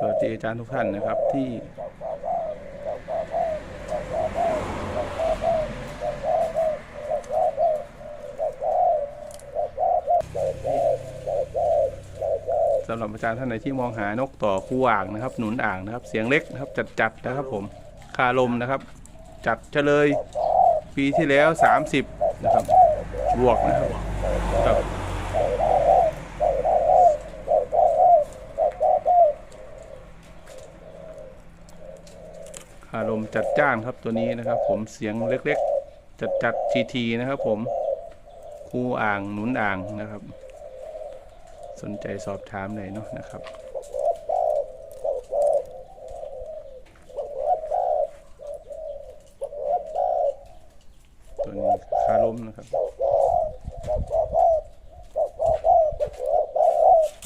สวัสดีอาจารย์ทุกท่านนะครับที่สำหรับอาจารย์ท่านไหนที่มองหานกต่อคู่อ่างนะครับ หนุนอ่างนะครับ เสียงเล็กนะครับ จัดๆนะครับผมคาลมนะครับ จัดเฉลย ปีที่แล้ว 30 นะครับบวกนะครับครับ อารมณ์จัดจ้านครับตัวนี้นะครับ ผมเสียงเล็กๆ จัดจัดทีทีๆนะครับ ผมคู่อ่างหนุนอ่างนะครับ สนใจสอบถามเลยเนาะนะครับตัวนี้คาลมนะครับ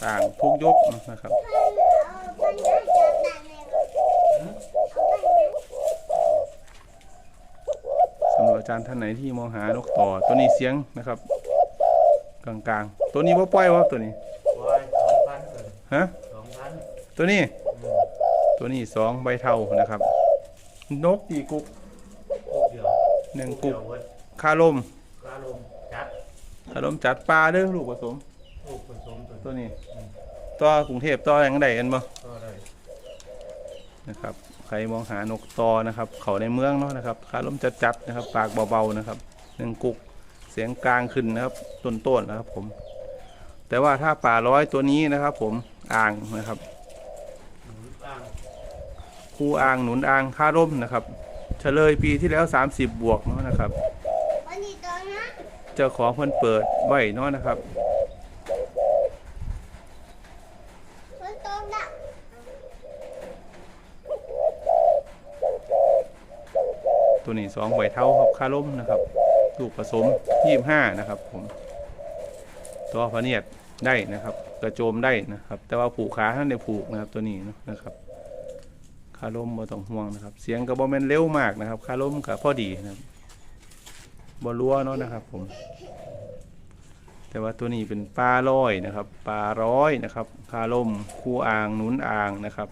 อ่างทุกยกนะครับ สำหรับ อาจารย์ท่านไหนที่มองหานกต่อตัวนี้เสียงนะครับ กลางๆ ตัวนี้ว่าปล่อยวะตัวนี้วายสองพันเลยฮะสองพันตัวนี้ ตัวนี้สองใบเท่านะครับ นกกี่กุกลูกเดียวหนึ่งลูกกุเดีกยวเว้ยคาลมกาลมจัดคาลมจัดปลาเด้อลูกผสมลูกผสมตัวตัวนี้ต่อกรุงเทพต่อยังไดกันบ่ก็ได้นะครับ ใครมองหานกต่อนะครับ เขาในเมืองเนาะนะครับคาลมจัดจัดๆนะครับ ปากเบาๆนะครับหนึ่งกุกเสียงกลางขึ้นนะครับ ต้นๆนะครับผม แต่ว่าถ้าป่าร้อยตัวนี้นะครับ ผมอ่างนะครับหนุนอ่างคู่อ่างหนุนอ่างค่าร่มนะครับเฉลยปีที่แล้ว 30 บวกเนาะนะครับวันนี้ตัวนะเจ้าของเพิ่นเปิดไว้เนาะนะครับ วันโตละ ตัวนี้สองใบเท่าครับคาร่มนะครับลูกผสม25นะครับผมตัวพะเนียดได้นะครับ กระโจมได้นะครับ แต่ว่าผูกขาท่านได้ผูกนะครับตัวนี้นะครับคาร่มบ่ต้องห่วงนะครับ เสียงก็บ่แม่นเร็วมากนะครับคาร่มก็พอดีนะครับบ่รัวเนาะนะครับผม แต่ว่าตัวนี้เป็นปลาร้อยนะครับปลาร้อยนะครับคาล่มคู่อ่างหนุนอ่างนะครับ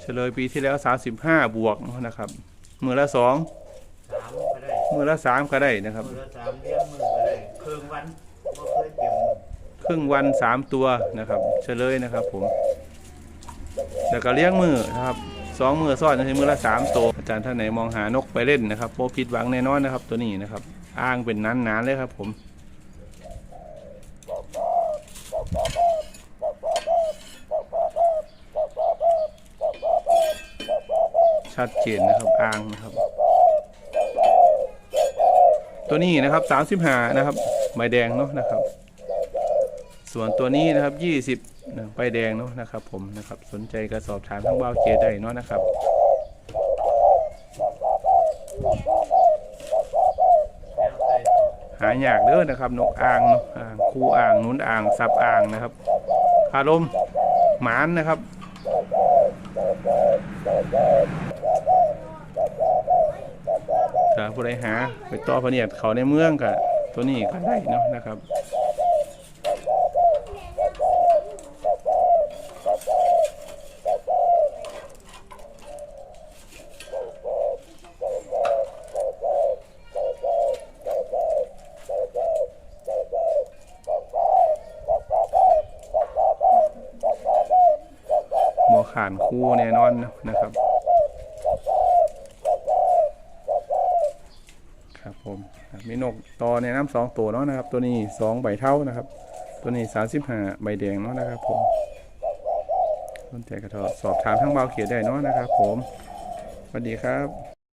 เฉลยปีที่แล้ว 35 บวกนะครับ มือละสองสามก็ได้มือละสามก็ได้นะครับ มือละสามเลี้ยงมือก็ได้ครึ่งวันก็เคยเปลี่ยนมือครึ่งวันสามตัวนะครับเฉลยนะครับ ผมแล้วก็เลี้ยงมือนะครับสองมือซ้อนในมือละสามตัวอาจารย์ท่านไหนมองหานกไปเล่นนะครับโปผิดหวังแน่นอนนะครับ ตัวนี้นะครับ อ้างเป็นนั้นนานๆเลยครับ ผม ชัดเจนนะครับอ่างนะครับ ตัวนี้นะครับสามสิบห้านะครับใบแดงเนาะนะครับ ส่วนตัวนี้นะครับยี่สิบใบแดงเนาะนะครับผมนะครับสนใจก็สอบถามทั้งบ่าเกได้เนาะนะครับหายากเด้อนะครับนกอ่างเนาะอ่างคู่อ่างนุนอ่างซับอ่างนะครับคารมหมานนะครับ ถ้าผู้ใดหาไปต่อพะเนียดเขาในเมืองก็ตัวนี้ก็ได้เนาะนะครับหมขานคู่แน่นอนนะครับ ครับ ผมมีนกต่อในน้ำสองตัวเนาะนะครับ ตัวนี้สองใบเท่านะครับ ตัวนี้สามสิบห้าใบแดงเนาะนะครับ ผมสนใจกระทอสอบถามทั้งเบาเขียนได้เนาะนะครับ ผมสวัสดีครับ